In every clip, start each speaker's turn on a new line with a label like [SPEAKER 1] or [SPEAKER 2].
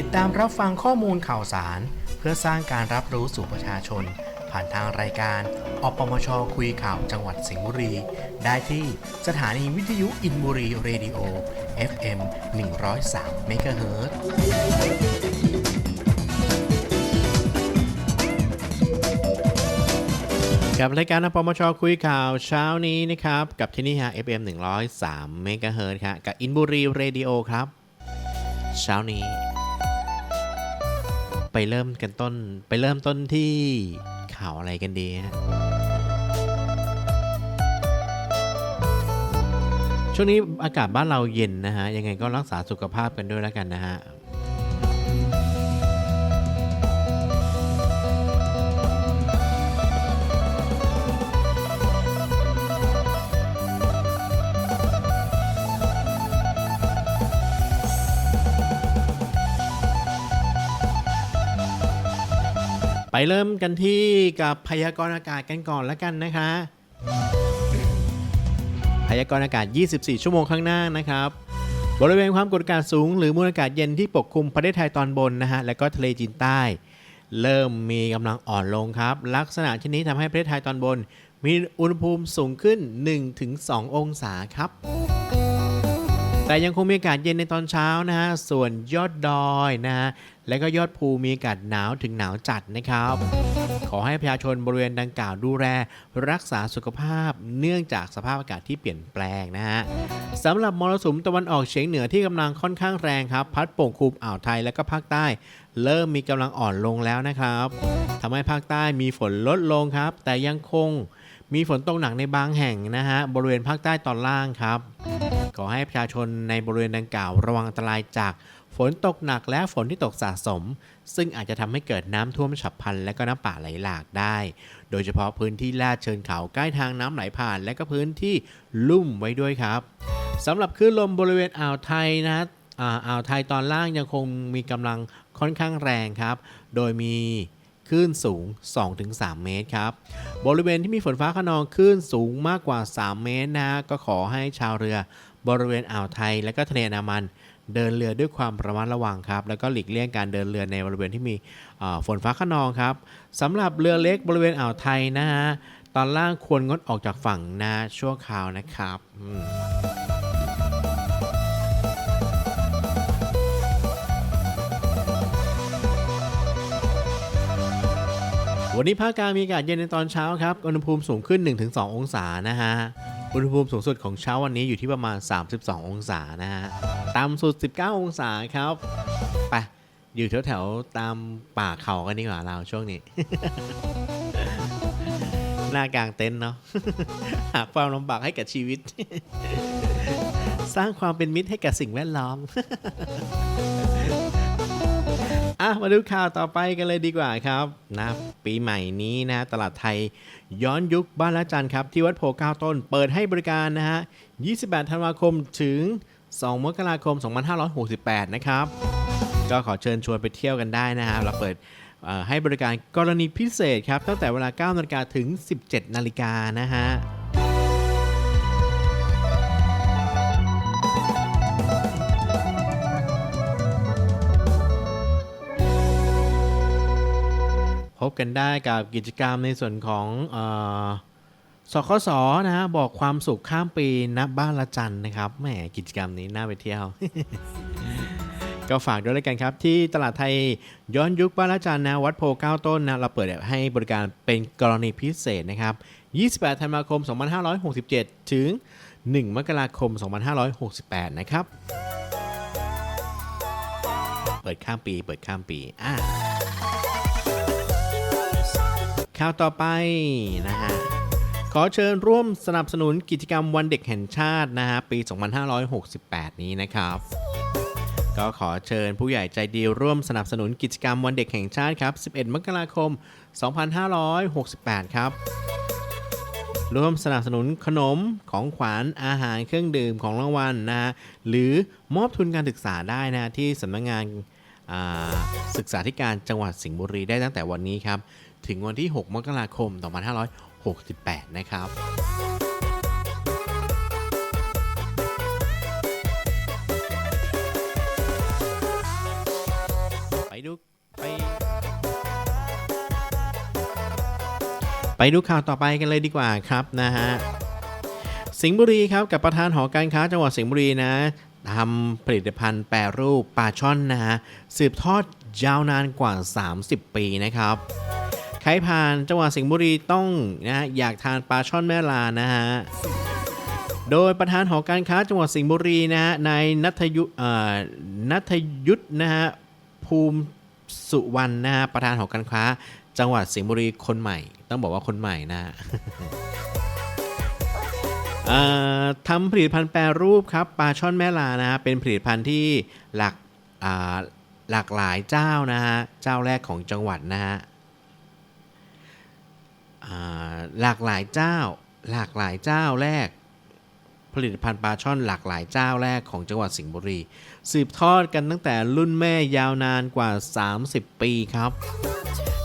[SPEAKER 1] ติดตามรับฟังข้อมูลข่าวสาร เพื่อสร้างการรับรู้สู่ประชาชน ผ่านทางรายการ อปมช คุยข่าวจังหวัดสิงห์บุรี ได้ที่สถานีวิทยุอินบุรีเรดิโอ FM 103 MHz กับรายการอปมชคุยข่าวเช้านี้นะครับ กับที่นี่ฮะ FM 103 MHz ครับกับอินบุรีเรดิโอครับ เช้านี้ ไปเริ่มกันต้น ไปเริ่มต้นที่ข่าวอะไรกันดีฮะช่วงนี้อากาศบ้านเราเย็นนะฮะ ยังไงก็รักษาสุขภาพกันด้วยแล้วกันนะฮะ เริ่มกันที่กับพยากรณ์อากาศกันก่อนแล้วกันนะคะ พยากรณ์อากาศ 24 ชั่วโมงข้างหน้านะครับ บริเวณความกดอากาศสูง หรือมวลอากาศเย็นที่ปกคลุมประเทศไทยตอนบนนะฮะ และก็ทะเลจีนใต้ เริ่มมีกำลังอ่อนลงครับ ลักษณะเช่นนี้ทำให้ประเทศไทยตอนบน มีอุณหภูมิสูงขึ้น 1-2 องศาครับ แต่ยังคงมีอากาศเย็นในตอนเช้านะฮะ ส่วนยอดดอยนะฮะ และก็ยอดภูมีอากาศหนาวถึงหนาวจัดนะครับ ขอให้ประชาชนบริเวณดังกล่าวดูแลรักษาสุขภาพเนื่องจากสภาพอากาศที่เปลี่ยนแปลงนะฮะสำหรับมรสุมตะวันออกเฉียงเหนือที่กำลังค่อนข้างแรงครับ พัดปกคลุมอ่าวไทยและก็ภาคใต้ เริ่มมีกำลังอ่อนลงแล้วนะครับทำให้ภาคใต้มีฝนลดลงครับ แต่ยังคง มีฝนตกหนักในบางแห่งนะฮะบริเวณภาคใต้ตอนล่างครับ ขอให้ประชาชนในบริเวณดังกล่าวระวังอันตรายจากฝนตกหนักและฝนที่ตกสะสม ซึ่งอาจจะทำให้เกิดน้ำท่วมฉับพลันและก็น้ำป่าไหลหลากได้ โดยเฉพาะพื้นที่ลาดเชิงเขาใกล้ทางน้ำไหลผ่าน และก็พื้นที่ลุ่มไว้ด้วยครับสำหรับคลื่นลมบริเวณอ่าวไทยนะอ่าอ่าวไทยตอนล่างยังคงมีกำลังค่อนข้างแรงครับ โดยมี คลื่นสูง 2-3 เมตรครับ บริเวณที่มีฝนฟ้าขนองคลื่นสูงมากกว่า 3 เมตรนะ ก็ขอให้ชาวเรือบริเวณอ่าวไทยและก็ทะเลอันามัน เดินเรือด้วยความระมัดระวังครับ แล้วก็หลีกเลี่ยงการเดินเรือในบริเวณที่มีฝนฟ้าขนองครับสำหรับเรือเล็กบริเวณอ่าวไทยนะฮะตอนล่างควรงดออกจากฝั่งนะชั่วคราวนะครับ วันนี้ภาคกลางมีอากาศเย็นในตอนเช้าครับอุณหภูมิสูงขึ้น 1-2 องศานะฮะอุณหภูมิสูงสุดของเช้าวันนี้อยู่ที่ประมาณ 32 องศานะฮะต่ำสุด 19 องศาครับไปอยู่แถวๆตามป่าเขากันดีกว่าเราช่วงนี้ หน้ากลางเต็นท์เนาะหาความลำบากให้กับชีวิต สร้างความเป็นมิตรให้กับสิ่งแวดล้อม อะมาดูข่าวต่อไปกันเลยดีกว่าครับนะปีใหม่นี้นะตลาดไทยย้อนยุคบ้านละจันครับ ที่วัดโพก้าต้นเปิดให้บริการนะฮะ 28 ธันวาคมถึง 2 มกราคม 2568 นะครับ ก็ขอเชิญชวนไปเที่ยวกันได้นะฮะเราเปิดให้บริการกรณีพิเศษครับ ตั้งแต่เวลา9นาฬิกาถึง 17 นาฬิกานะฮะ บกันได้กับกิจกรรมในส่วนของออสคสนะฮะบอกความสุขข้ามปีณบ้านละจันนะครับแหมกิจกรรมนี้น่าไปเที่ยว ก็ฝากด้วยแล้วกันครับ ที่ตลาดไทยย้อนยุคบ้านละจันนะวัดโพเก้าต้นนะเราเปิดให้บริการเป็นกรณีพิเศษนะครับ 28 ธันวาคม 2567 ถึง 1 มกราคม 2568 นะครับ เปิดข้ามปี เปิดข้ามปีอ่า ข่าวต่อไปนะฮะขอเชิญร่วมสนับสนุนกิจกรรมวันเด็กแห่งชาตินะฮะปี 2568 นี้นะครับก็ขอเชิญผู้ใหญ่ใจดีร่วมสนับสนุนกิจกรรมวันเด็กแห่งชาติครับ 11 มกราคม 2568 ครับ ร่วมสนับสนุนขนมของขวัญอาหารเครื่องดื่มของรางวัลนะฮะหรือมอบทุนการศึกษาได้นะที่สำนักงานศึกษาธิการจังหวัดสิงห์บุรีได้ตั้งแต่วันนี้ครับ ถึงวันที่ 6 มกราคม 2568 นะครับไปดูไปไปดูข่าวต่อไปกันเลยดีกว่าครับนะฮะสิงห์บุรีครับกับประธานหอการค้าจังหวัดสิงห์บุรีนะทำผลิตภัณฑ์แปรรูปปลาช่อนนะฮะสืบทอดยาวนานกว่า 30 ปีนะครับ ใครผ่านจังหวัดสิงห์บุรีต้องนะอยากทานปลาช่อนแม่ลานะฮะโดยประธานหอการค้าจังหวัดสิงห์บุรีนะฮะนายนัทยุนัทยุทธนะฮะภูมิสุวรรณนะฮะประธานหอการค้า จังหวัดสิงห์บุรีคนใหม่ ต้องบอกว่าคนใหม่นะฮะทำผลิตภัณฑ์แปรรูปครับปลาช่อนแม่ลานะฮะเป็นผลิตภัณฑ์ที่หลักอ่าหลากหลายเจ้านะฮะเจ้าแรกของจังหวัดนะฮะ หลากหลายเจ้า หลากหลายเจ้าแรก ผลิตภัณฑ์ปลาช่อนหลากหลายเจ้าแรกของจังหวัดสิงห์บุรี สืบทอดกันตั้งแต่รุ่นแม่ยาวนานกว่า 30 ปีครับ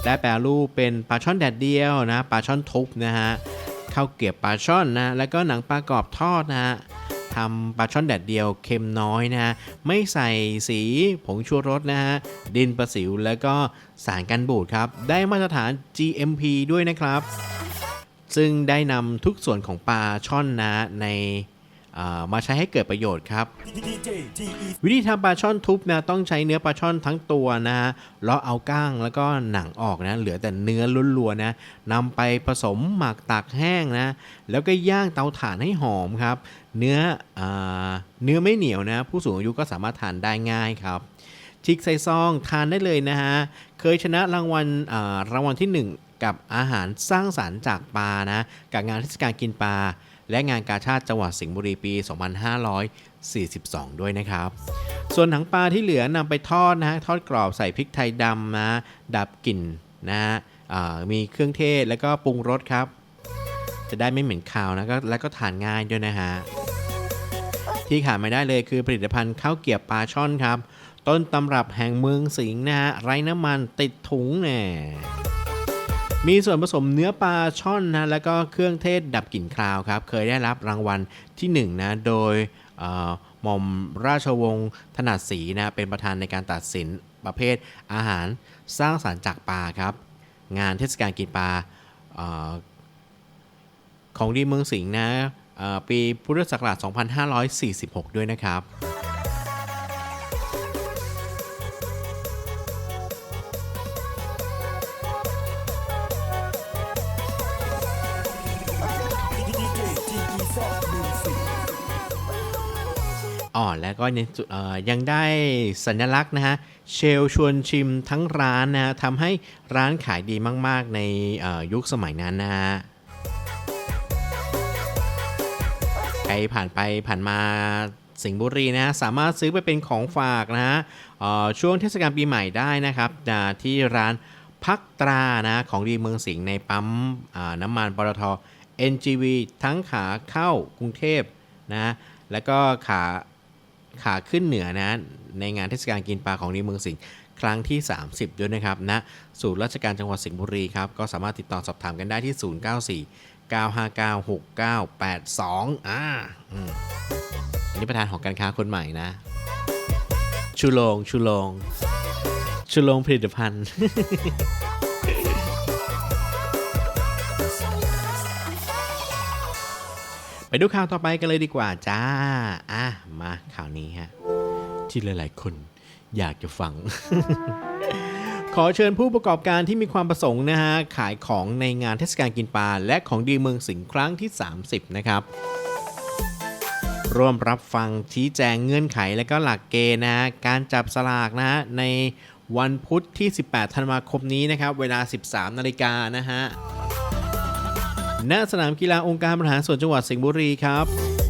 [SPEAKER 1] ได้แปรรูปเป็นปลาช่อนแดดเดียวนะปลาช่อนทุบนะฮะข้าวเกรียบปลาช่อนนะแล้วก็หนังปลากรอบทอดนะฮะ ทำปลาช่อนแดดเดียวเค็มน้อยนะฮะไม่ใส่สีผงชูรสนะฮะดินประสิวแล้วก็สารกันบูดครับ ได้มาตรฐาน GMP ด้วยนะครับ ซึ่งได้นำทุกส่วนของปลาช่อนนะใน มาใช้ให้เกิดประโยชน์ครับ วิธีทำปลาช่อนทุบนะต้องใช้เนื้อปลาช่อนทั้งตัวนะฮะเลาะเอาก้างแล้วก็หนังออกนะเหลือแต่เนื้อล้วนๆนะนำไปผสมหมักตากแห้งนะแล้วก็ย่างเตาถ่านให้หอมครับ เนื้ออาเนื้อไม่เหนียวนะ ผู้สูงอายุก็สามารถทานได้ง่ายครับชิกใส่ซองทานได้เลยนะฮะเคยชนะรางวัลอ่ารางวัลที่ 1 กับอาหารสร้างสารรค์จากปลานะกับงานเทศกาลกินปลา และงานกาชาติจังหวัดสิงห์บุรีปี 2542 ด้วยนะครับ ส่วนหนังปลาที่เหลือนำไปทอดนะฮะทอดกรอบใส่พริกไทยดำนะดับกลิ่นนะฮะมีเครื่องเทศแล้วก็ปรุงรสครับ จะได้ไม่เหม็นคาวนะก็แล้วก็ทานง่ายด้วยนะฮะที่ขาดไม่ได้เลยคือผลิตภัณฑ์ข้าวเกรียบปลาช่อนครับ ต้นตำรับแห่งเมืองสิงห์นะฮะไร้น้ำมันติดถุงแน่ มีส่วนผสมเนื้อปลาช่อนนะแล้วก็เครื่องเทศดับกลิ่นคาวครับ เคยได้รับรางวัลที่1นะโดยหม่อมราชวงศ์ถนัดศรีนะเป็นประธานในการตัดสินประเภทอาหารสร้างสารรค์จากปลาครับ งานเทศกาลกินปลาของดีเมืองสิงห์นะปีพุทธศักราช 2546 ด้วยนะครับ อ่อน แล้วก็ยังยังได้สัญลักษณ์นะฮะเชลชวนชิมทั้งร้านนะฮะทำให้ร้านขายดีมากๆ ในยุคสมัยนั้นนะฮะใครผ่านไปผ่านมาสิงห์บุรีนะฮะสามารถซื้อไปเป็นของฝากนะฮะช่วงเทศกาลปีใหม่ได้นะครับอ่าที่ร้านพักตรานะของดีเมืองสิงห์ในปั๊มน้ำมันปตท NGV ทั้งขาเข้ากรุงเทพนะแล้วก็ขา ขาขึ้นเหนือนะ ในงานเทศกาลกินปลาของดีเมืองสิงห์ครั้งที่ 30 ด้วยนะครับณนะศูนย์ราชการจังหวัดสิงห์บุรีครับ ก็สามารถติดต่อสอบถามกันได้ที่ 094 959 6982 อ่าอันนี้ประธานหอการค้าคนใหม่นะ ชูโรงชูโรงชูโรงผลิตภัณฑ์ ไปดูข่าวต่อไปกันเลยดีกว่าจ้า อะ มาข่าวนี้ฮะ ที่หลายๆ คนอยากจะฟัง ขอเชิญผู้ประกอบการที่มีความประสงค์นะฮะ ขายของในงานเทศกาลกินปลาและของดีเมืองสิงห์ครั้งที่ 30 นะครับร่วมรับฟังชี้แจงเงื่อนไขและก็หลักเกณฑ์นะฮะการจับสลากนะฮะในวันพุธที่ 18 ธันวาคมนี้นะครับ เวลา 13 นาฬิกานะฮะ ณสนามกีฬาองค์การบริหารส่วนจังหวัดสิงห์บุรีครับ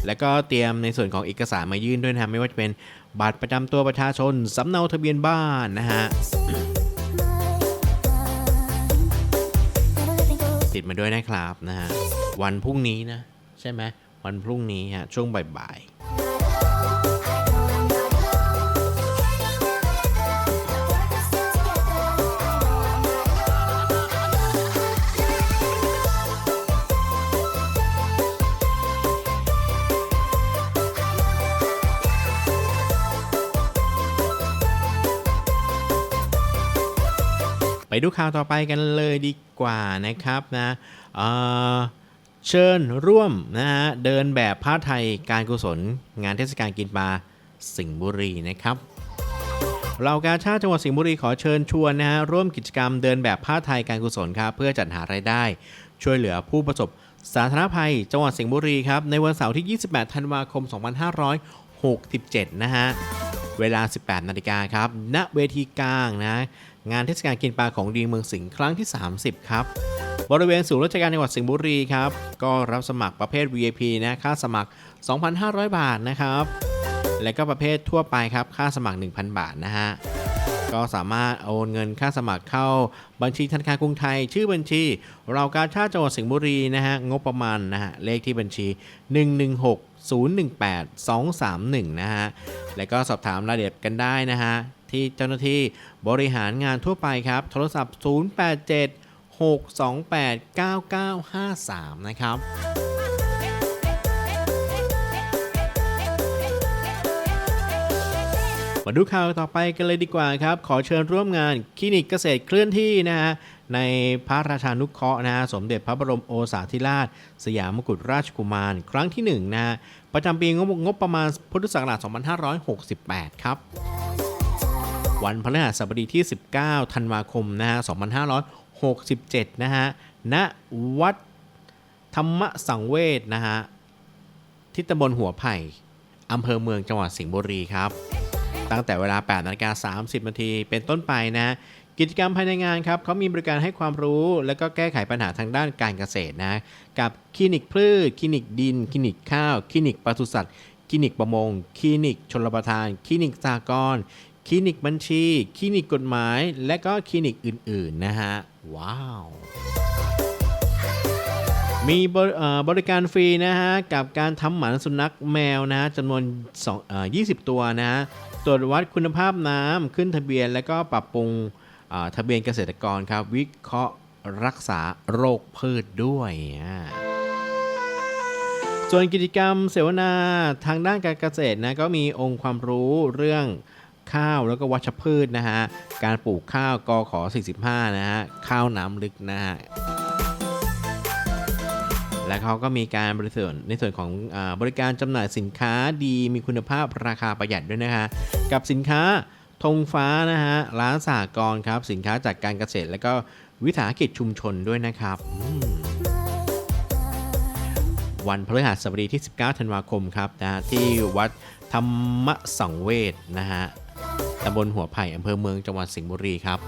[SPEAKER 1] และก็เตรียมในส่วนของเอกสารมายื่นด้วยนะฮะไม่ว่าจะเป็นบัตรประจำตัวประชาชนสำเนาทะเบียนบ้านนะฮะติดมาด้วยนะครับนะฮะวันพรุ่งนี้นะ ใช่ไหมวันพรุ่งนี้ฮะช่วงบ่ายๆ ดูข่าวต่อไปกันเลยดีกว่านะครับนะเเชิญร่วมนะฮะเดินแบบผ้าไทยการกุศล งานเทศกาลกินปลาสิงห์บุรีนะครับเรากาชาติจังหวัดสิงห์บุรีขอเชิญชวนนะฮะร่วมกิจกรรมเดินแบบผ้าไทยการกุศลครับเพื่อจัดหารายได้ ช่วยเหลือผู้ประสบสาธารณภัย จังหวัดสิงห์บุรีครับในวันเสาร์ที่ 28 ธันวาคม 2567 นะฮะเวลา 18 นาฬิกาครับณเวทีกลางนะ งานเทศกาลกินปลาของดีเมืองสิงห์ครั้งที่ 30 ครับ บริเวณศูนย์ราชการจังหวัดสิงห์บุรีครับ ก็รับสมัครประเภท VIP นะค่าสมัคร 2,500 บาทนะครับ และก็ประเภททั่วไปครับค่าสมัคร 1,000 บาทนะฮะก็สามารถโอนเงินค่าสมัครเข้า บัญชีธนาคารกรุงไทย ชื่อบัญชี เราการชาติจังหวัดสิงห์บุรีนะฮะงบประมาณนะฮะเลขที่บัญชี 116 018 231 นะฮะ และก็สอบถามรายละเอียดกันได้นะฮะ ที่เจ้าหน้าที่บริหารงานทั่วไปครับ โทรศัพท์ 087 628 9953 นะครับมาดูข่าวต่อไปกันเลยดีกว่าครับ ขอเชิญร่วมงานคลินิกเกษตรเคลื่อนที่นะฮะในพระราชานุเคราะห์นะฮะสมเด็จพระบรมโอษาธิราช สยามกุฎราชกุมาร ครั้งที่1นะฮะประจำปีงบงบประมาณพุทธศักราช2568 ครับ วันพฤหัสบดีที่ 19 ธันวาคมนะฮะ 2567 นะฮะ ณ วัดธรรมสังเวชนะฮะ ที่ตำบลหัวไผ่ อำเภอเมืองจังหวัดสิงห์บุรีครับ ตั้งแต่เวลา 8นาฬิกา30 นาทีเป็นต้นไปนะ กิจกรรมภายในงานครับเขามีบริการให้ความรู้ และก็แก้ไขปัญหาทางด้านการเกษตรนะ กับคลินิกพืช คลินิกดิน คลินิกข้าว คลินิกปศุสัตว์คลินิกประมง คลินิกชลประทาน คลินิกสากร คลินิกบัญชี คลินิกกฎหมาย และก็คลินิกอื่น ๆ นะฮะ ว้าว มีบริการฟรีนะฮะ กับการทำหมันสุนัขแมวนะฮะจำนวน2 20 ตัวนะฮะ ตรวจวัดคุณภาพน้ำขึ้นทะเบียน และก็ปรับปรุงทะเบียนเกษตรกรครับ วิเคราะห์รักษาโรคพืชด้วยส่วนกิจกรรมเสวนาทางด้านการเกษตรนะก็มีองค์ความรู้เรื่อง ข้าวแล้วก็วัชพืชนะฮะ การปลูกข้าวกขอ 45 นะฮะ ข้าวน้ำลึกนะฮะและเขาก็มีการบริส่วนในส่วนของอบริการจำหน่ายสินค้าดีมีคุณภาพราคาประหยัดด้วยนะคะกับสินค้าธงฟ้านะฮะร้านสหกรณ์ครับ สินค้าจากการเกษตร และก็วิสาหกิจชุมชนด้วยนะครับวันพฤหัสบดีที่ 19 ธันวาคมครับนะฮะที่วัดธรรมสังเวชนะฮะ ตำบลหัวไผ่อำเภอเมืองจังหวัดสิงห์บุรีครับ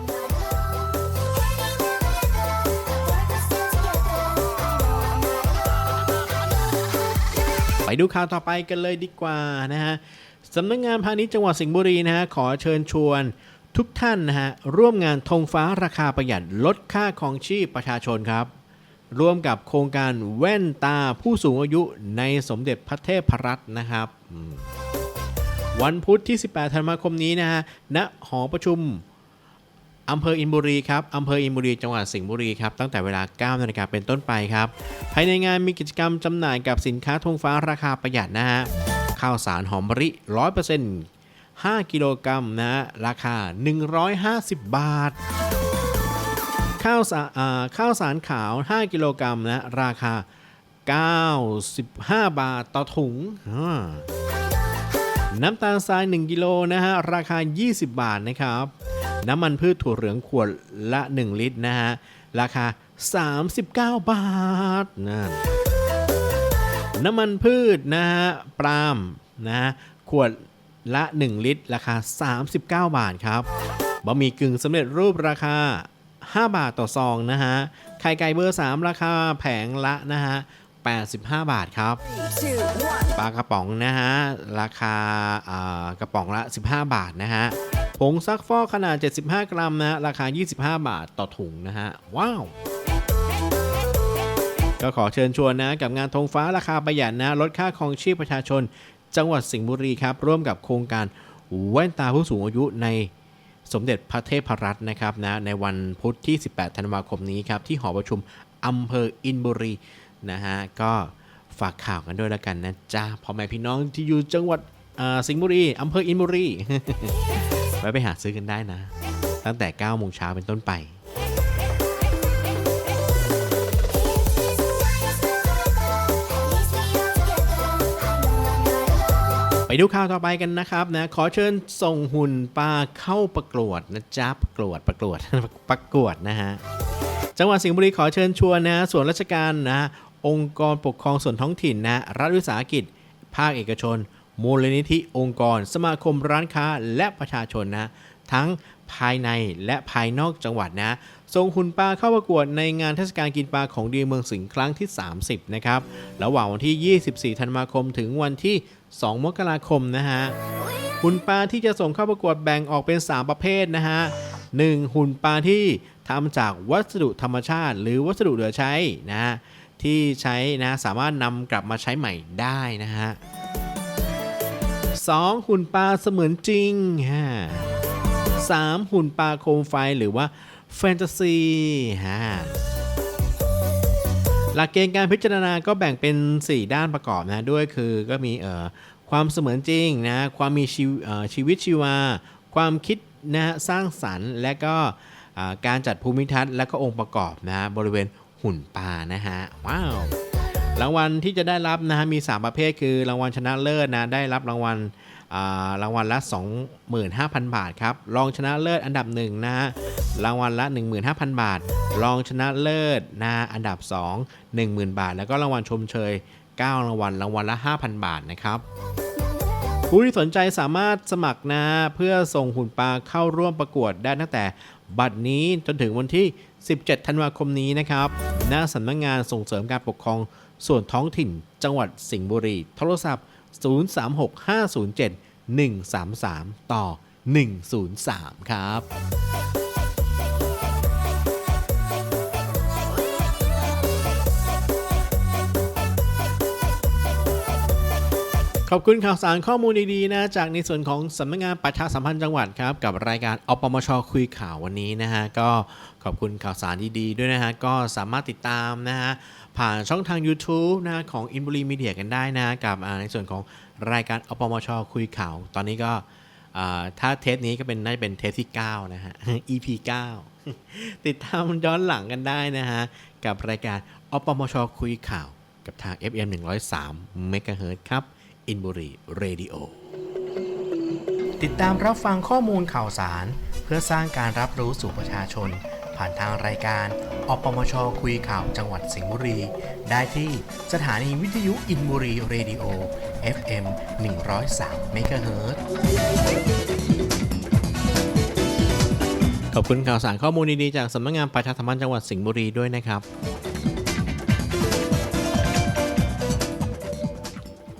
[SPEAKER 1] ไปดูข่าวต่อไปกันเลยดีกว่านะฮะสำนักงานพาณิชย์จังหวัดสิงห์บุรีนะฮะขอเชิญชวนทุกท่านนะฮะร่วมงานธงฟ้าราคาประหยัดลดค่าของชีพประชาชนครับ ร่วมกับโครงการแว่นตาผู้สูงอายุในสมเด็จพระเทพรัตน์นะครับ วันพุธที่ 18 ธันวาคมนี้นะฮะ ณ หอประชุมอำเภออินบุรีครับอำเภออินบุรี จังหวัดสิงห์บุรีครับ ตั้งแต่เวลา 9 นาฬิกาเป็นต้นไปครับ ภายในงานมีกิจกรรมจำหน่ายกับสินค้าธงฟ้าราคาประหยัดนะฮะ ข้าวสารหอมมะลิ100% 5 กิโลกรัมนะราคา 150 บาท ข้าวสาอ่าข้าวสารขาว 5 กิโลกรัมนะ ราคา 95 บาทต่อถุงอ่า น้ำตาลทราย 1กิโลนะฮะราคา 20 บาทนะครับ น้ำมันพืชถั่วเหลืองขวดละ 1 ลิตรนะฮะราคา 39 บาทนั่นน้ำมันพืชนะฮะปาล์มนะฮะขวดละ 1 ลิตร ราคา 39 บาทครับบะหมี่กึ่งสำเร็จรูปราคา 5 บาทต่อซองนะฮะไข่ไก่เบอร์ 3 ราคาแผงละนะฮะ 85 บาทครับ
[SPEAKER 2] two, one.
[SPEAKER 1] ปลากระป๋องนะฮะ ราคาอ่ากระป๋องละ 15 บาทนะฮะผงซักฟอกขนาด 75 กรัมนะ ราคา 25 บาทต่อถุงนะฮะ ว้าวก็ขอเชิญชวนนะกับงานธงฟ้าราคาประหยัดนะลดค่าครองชีพประชาชน จังหวัดสิงห์บุรีครับ ร่วมกับโครงการแว่นตาผู้สูงอายุในสมเด็จพระเทพรัตน์นะครับนะในวันพุธที่ 18 ธันวาคมนี้ครับ ที่หอประชุมอำเภออินบุรี นะฮะ ก็ฝากข่าวกันด้วยแล้วกันนะจ๊ะพ่อแม่พี่น้องที่อยู่จังหวัดสิงห์บุรีอำเภออินบุรีไว้ไปหาซื้อกันได้นะ ตั้งแต่9โมงเช้าเป็นต้นไปไปดูข่าวต่อไปกันนะครับนะขอเชิญส่งหุ่นปลาเข้าประกวดนะจ๊ะประกวดประกวดประกวดนะฮะจังหวัดสิงห์บุรีขอเชิญชวนนะส่วนราชการนะ องค์กรปกครองส่วนท้องถิ่นนะรัฐวิสาหกิจ ภาคเอกชน มูลนิธิองค์กร สมาคมร้านค้าและประชาชนนะ ทั้งภายในและภายนอกจังหวัดนะส่งหุ่นปลาเข้าประกวดในงานเทศกาลกินปลาของดีเมืองสิงห์ครั้งที่ 30 นะครับ ระหว่างวันที่ 24 ธันวาคมถึงวันที่ 2 มกราคมนะฮะ หุ่นปลาที่จะส่งเข้าประกวดแบ่งออกเป็น 3 ประเภทนะฮะ 1. หุ่นปลาที่ทำจากวัสดุธรรมชาติ หรือวัสดุเหลือใช้นะฮะ ที่ใช้นะสามารถนำกลับมาใช้ใหม่ได้นะฮะ 2. หุ่นปลาเสมือนจริงฮะ 3. หุ่นปลาโคมไฟหรือว่าแฟนตาซีฮะหลักเกณฑ์การพิจารณาก็แบ่งเป็น 4 ด้านประกอบนะด้วยคือก็มีเอ่อความเสมือนจริงนะความมีชีวเอ่อชีวิตชีวา ความคิดนะสร้างสรรค์ และก็การจัดภูมิทัศน์และก็องค์ประกอบนะบริเวณ หุ่นปลานะฮะ ว้าว รางวัลที่จะได้รับนะฮะมี 3 ประเภทคือรางวัลชนะเลิศนะได้รับรางวัลอ่ารางวัลละ 25,000 บาทครับ รองชนะเลิศอันดับหนึ่งนะฮะรางวัลละ 15,000 บาท รองชนะเลิศนะอันดับ 2 10,000 บาท แล้วก็รางวัลชมเชย 9 รางวัลรางวัลละ 5,000 บาทนะครับผู้ที่สนใจสามารถสมัครนะ เพื่อส่งหุ่นปลาเข้าร่วมประกวดได้ตั้งแต่บัดนี้จนถึงวันที่ 17 ธันวาคมนี้นะครับ หน้าสำนักงงานส่งเสริมการปกครองส่วนท้องถิ่น จังหวัดสิงห์บุรี โทรศัพท์ 036 507 133 ต่อ 103 ครับ ขอบคุณข่าวสารข้อมูลดีๆนะจากในส่วนของสำนักงานประชาสัมพันธ์จังหวัดครับ กับรายการอปมชคุยข่าววันนี้นะฮะก็ขอบคุณข่าวสารดีๆด้วยนะฮะก็สามารถติดตามนะฮะผ่านช่องทาง YouTube นะของอินบุรีมีเดียกันได้นะกับในส่วนของรายการอปมชคุยข่าว ตอนนี้ก็ถ้าเทปนี้ก็เป็นน่าจะเป็นเทปที่ 9 นะฮะ EP 9 ติดตามย้อนหลังกันได้นะฮะ กับรายการอปมชคุยข่าว กับทาง FM 103 MHz ครับ อินบุรีเรดิโอติดตามรับฟังข้อมูลข่าวสาร เพื่อสร้างการรับรู้สู่ประชาชน ผ่านทางรายการอปมชคุยข่าวจังหวัดสิงห์บุรี ได้ที่สถานีวิทยุอินบุรีเรดิโอ FM 103 MHz ขอบคุณข่าวสารข้อมูลดีๆ จากสำนักงานประชาสัมพันธ์จังหวัดสิงห์บุรีด้วยนะครับ